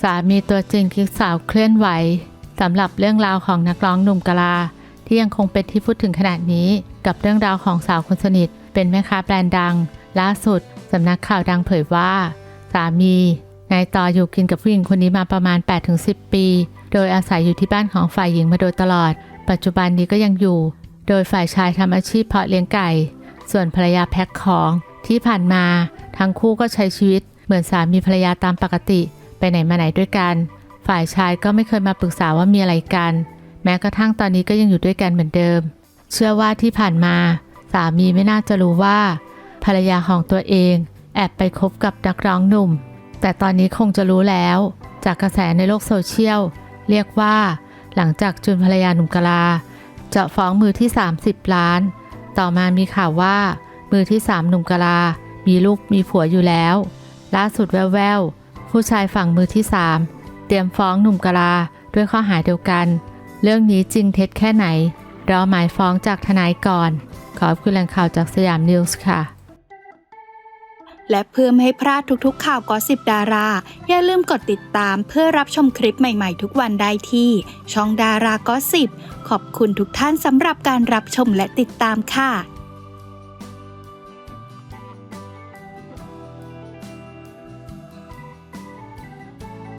สามีตัวจริงกิ๊กสาวเคลื่อนไหวสำหรับเรื่องราวของนักร้องหนุ่มกะลา ที่ยังคงเป็นที่พูดถึงขนาดนี้ กับเรื่องราวของสาวคนสนิท เป็นแม่ค้าแบรนด์ดัง ล่าสุดสำนักข่าวดังเผยว่า สามีนายต่ออยู่กินกับผู้หญิงคนนี้มาประมาณ 8-10 ปี โดยอาศัยอยู่ที่บ้านของฝ่ายหญิงมาโดยตลอด ปัจจุบันนี้ก็ยังอยู่ โดยฝ่ายชายทำอาชีพเพาะเลี้ยงไก่ ส่วนภรรยาแพ็คของที่ผ่านมา ทั้งคู่ก็ใช้ชีวิตเหมือนสามีภรรยาตามปกติ ไปไหนมาไหนด้วยกัน ฝ่ายชายก็ไม่เคยมาปรึกษาว่ามีอะไรกัน แม้กระทั่งตอนนี้ก็ยังอยู่ด้วยกันเหมือนเดิม เชื่อว่าที่ผ่านมา สามีไม่น่าจะรู้ว่า ภรรยาของตัวเอง แอบไปคบกับนักร้องหนุ่ม แต่ตอนนี้คงจะรู้แล้ว จากกระแสในโลกโซเชียลเรียกว่า หลังจากจุนภรรยาหนุ่มกะลาจะฟ้องมือที่ 30 ล้าน ต่อมามีข่าวว่า มือที่ 3 หนุ่มกะลา มีลูกมีผัวอยู่แล้ว ล่าสุดแววๆ ผู้ชายฝั่งมือที่ 3 เตรียมฟ้องหนุ่มกะลาด้วยข้อหาเดียวกัน เรื่องนี้จริงเท็จแค่ไหน รอหมายฟ้องจากทนายก่อน ขอบคุณแหล่งข่าวจากสยามนิวส์ค่ะและเพื่อไม่ให้พลาดทุกๆ ข่าวกอสิบดารา อย่าลืมกดติดตามเพื่อรับชมคลิปใหม่ๆ ทุกวันได้ที่ ช่องดารากอสิบขอบคุณทุกท่านสำหรับการรับชมและติดตามค่ะ